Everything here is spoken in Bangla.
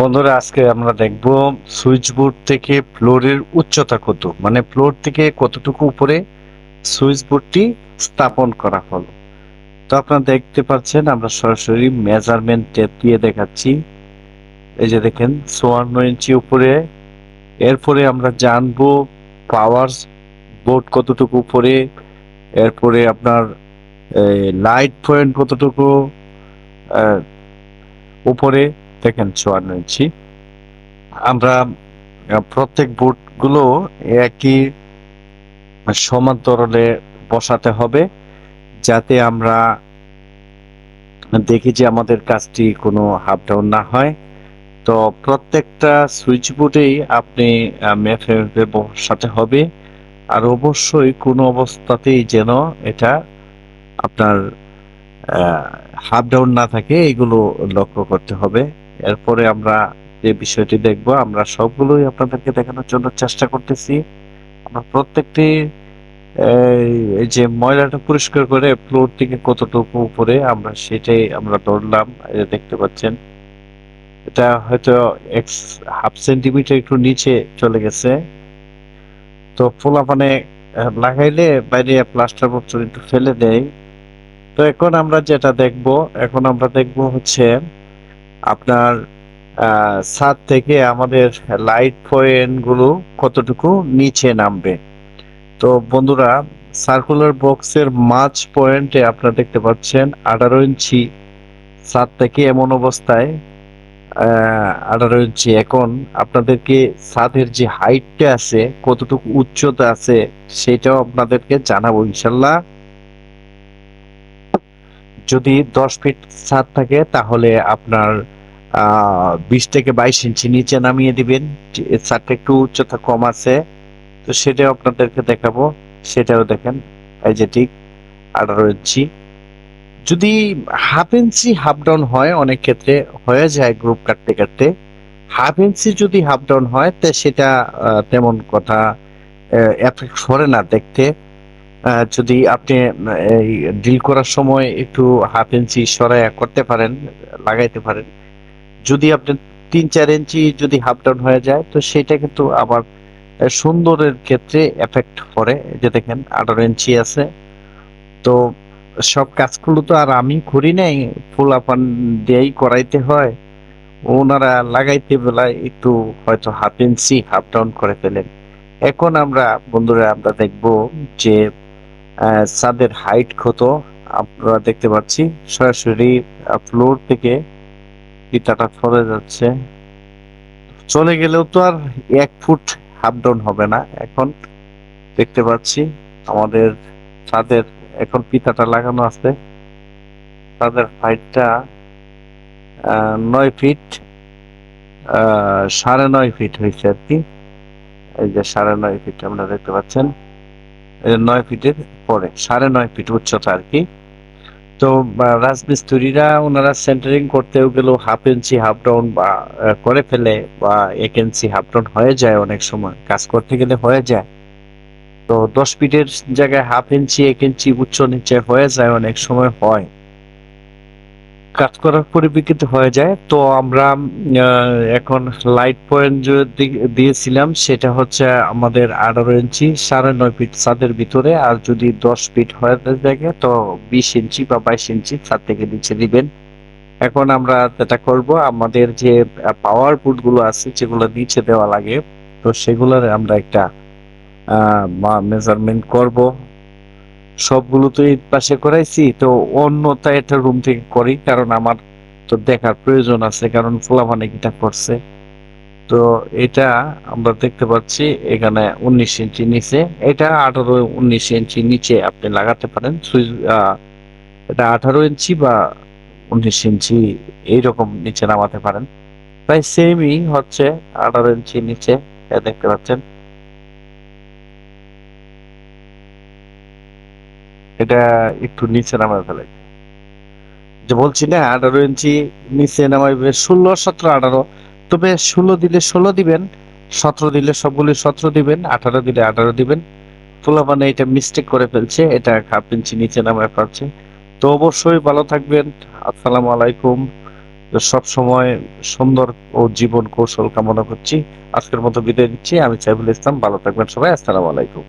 বন্ধুরা, আজকে আমরা দেখব সুইচ বোর্ড থেকে ফ্লোরের উচ্চতা কত মানে ফ্লোর থেকে কতটুকু উপরে সুইচ বোর্ডটি স্থাপন করা হলো। তো আপনারা দেখতে পাচ্ছেন, আমরা সরাসরি মেজারমেন্ট টেপ দিয়ে দেখাচ্ছি। এই যে দেখেন, চুয়ান্ন ইঞ্চি উপরে। এরপরে আমরা জানব পাওয়ার বোর্ড কতটুকু উপরে। এরপরে আপনার লাইট পয়েন্ট কতটুকু উপরে। দেখেন চুয়ান্ন ইঞ্চি আমরা প্রত্যেক বোর্ডগুলো একই সমান্তরালে বসাতে হবে, যাতে আমরা দেখি যে আমাদের কাজটি কোনো হাফ ডাউন না হয়। তো প্রত্যেকটা সুইচ বোর্ডেই আপনি মেপে বসাতে হবে। আর অবশ্যই কোনো অবস্থাতেই যেন এটা আপনার হাফ ডাউন না থাকে, এগুলো লক্ষ্য করতে হবে। এরপরে আমরা যে বিষয়টি দেখব, আমরা সবগুলোই আপনাদেরকে দেখানোর জন্য চেষ্টা করতেছি। আমরা প্রত্যেকটি যে ময়লাটা পরিষ্কার করে ফ্লোর থেকে কতটুকু উপরে, আমরা সেটাই আমরা ধরলাম দেখতে পাচ্ছেন। এটা হয়তো এক্স হাফ সেন্টিমিটার একটু নিচে চলে গেছে। তো পোলা মানে লাগাইলে বাইরে প্লাস্টার বক্স একটু ফেলে দেয়। তো এখন আমরা যেটা দেখব, এখন আমরা দেখব হচ্ছে আপনার ছাদ থেকে আমাদের লাইট পয়েন্টগুলো কতটুকু নিচে নামবে? তো বন্ধুরা সার্কুলার বক্সের মাঝ পয়েন্টে আপনারা দেখতে পাচ্ছেন আঠারো ইঞ্চি ছাদ থেকে এমন অবস্থায় আঠারো ইঞ্চি। এখন আপনাদেরকে ছাদের যে হাইটটা আছে, কতটুকু উচ্চতা আছে, সেটাও আপনাদেরকে জানাব ইনশাল্লাহ। যদি দশ ফিট ছাদ থাকে, তাহলে আপনার বিশ থেকে বাইশ ইঞ্চি নিচে নামিয়ে দিবেন। ছাদটা একটু উচ্চতা কম আছে, তো সেটাও আপনাদেরকে দেখাবো। সেটাও দেখেন, এই যে ঠিক আঠারো ইঞ্চি। যদি হাফ ইঞ্চি হাফ ডাউন হয়, অনেক ক্ষেত্রে হয়ে যায় গ্রুপ কাটতে কাটতে। হাফ ইঞ্চি যদি হাফ ডাউন হয়, তা সেটা তেমন কথা এফেক্ট করে না দেখতে। যদি আপনি এই ডিল করার সময় একটু হাফ ইঞ্চি সরাইয়া করতে পারেন, লাগাইতে পারেন যদি আপনি তিন, চার ইঞ্চি যদি হাফ ডাউন হয়ে যায়, তো সেটা কিন্তু আবার সুন্দরের ক্ষেত্রে এফেক্ট করে যে দেখেন, আঠারো ইঞ্চি আছে। তো সব কাজগুলো তো আর আমি করি নাই। ফুল আপান দিয়েই করাইতে হয়। ওনারা লাগাইতে বেলায় একটু হয়তো হাফ ইঞ্চি হাফ ডাউন করে ফেলেন। এখন আমরা, বন্ধুরা, আমরা দেখব যে ছাদের হাইট কত। আপনারা দেখতে পাচ্ছি সরাসরি ফ্লোর থেকে ইটাটা চলে যাচ্ছে। চলে গেলেও তো আর এক ফুট হাফ ডাউন হবে না। এখন দেখতে পাচ্ছি আমাদের ছাদের এখন পিতাটা লাগানো আছে। তাদের হাইটটা নয় ফিট সাড়ে নয় ফিট হয়েছে আর কি। এই যে সাড়ে নয় ফিট আপনারা দেখতে পাচ্ছেন। নয় ফিটের পরে, সাড়ে নয় ফিট উচ্চতা আর কি। তো রাজমিস্ত্রিরা ওনারা সেন্টারিং করতেও গেলেও হাফ ইঞ্চি হাফ ডাউন বা করে ফেলে, বা এক ইঞ্চি হাফ ডাউন হয়ে যায় অনেক সময়। কাজ করতে গেলে হয়ে যায়। তো দশ ফিটের জায়গায় হাফ ইঞ্চি এক ইঞ্চি উচ্চ নিচে হয়ে যায়, অনেক সময় হয়। কাজ করার পরিপ্রেক্ষিতে হয়ে যায়। তো আমরা এখন লাইট পয়েন্ট যে দিয়েছিলাম, সেটা হচ্ছে আমাদের আঠারো ইঞ্চি, সাড়ে নয় ফিট ছাদের ভিতরে। আর যদি দশ ফিট হয়ে থাকে তো বিশ ইঞ্চি বা বাইশ ইঞ্চি ছাদ থেকে নিচে দিবেন। এখন আমরা যেটা করব, আমাদের যে পাওয়ার বুটগুলো আছে, যেগুলো নিচে দেওয়া লাগে, তো সেগুলোর আমরা একটা মেজারমেন্ট করব। সবগুলো তো এই পাশে করাইছি, তো অন্যটা একটা রুম থেকে করি, কারণ আমার তো দেখার প্রয়োজন আছে, কারণ ফোলাভানে কিটা করছে। তো এটা আমরা দেখতে পাচ্ছি, এখানে উনিশ ইঞ্চি নিচে, এটা আঠারো উনিশ ইঞ্চি নিচে আপনি লাগাতে পারেন, সুইচ এটা আঠারো ইঞ্চি বা উনিশ ইঞ্চি এইরকম নিচে নামাতে পারেন। প্রায় সেমই হচ্ছে আঠারো ইঞ্চি নিচে দেখতে পাচ্ছেন। এটা একটু নিচে নামায় ফেলে। যে বলছি না, আঠারো ইঞ্চি নিচে নামাইবে ষোলো, সতেরো, আঠারো। তবে ষোলো দিলে ষোলো দিবেন, সতেরো দিলে সবগুলি সতেরো দিবেন, আঠারো দিলে আঠারো দিবেন। পোলা মানে এটা মিস্টেক করে ফেলছে, এটা হাফ ইঞ্চি নিচে নামায় পারছে তো অবশ্যই ভালো থাকবেন, আসসালামু আলাইকুম। সব সময় সুন্দর ও জীবন কৌশল কামনা করছি। আজকের মতো বিদায় দিচ্ছি আমি সাইফুল ইসলাম, ভালো থাকবেন সবাই, আসসালামু আলাইকুম।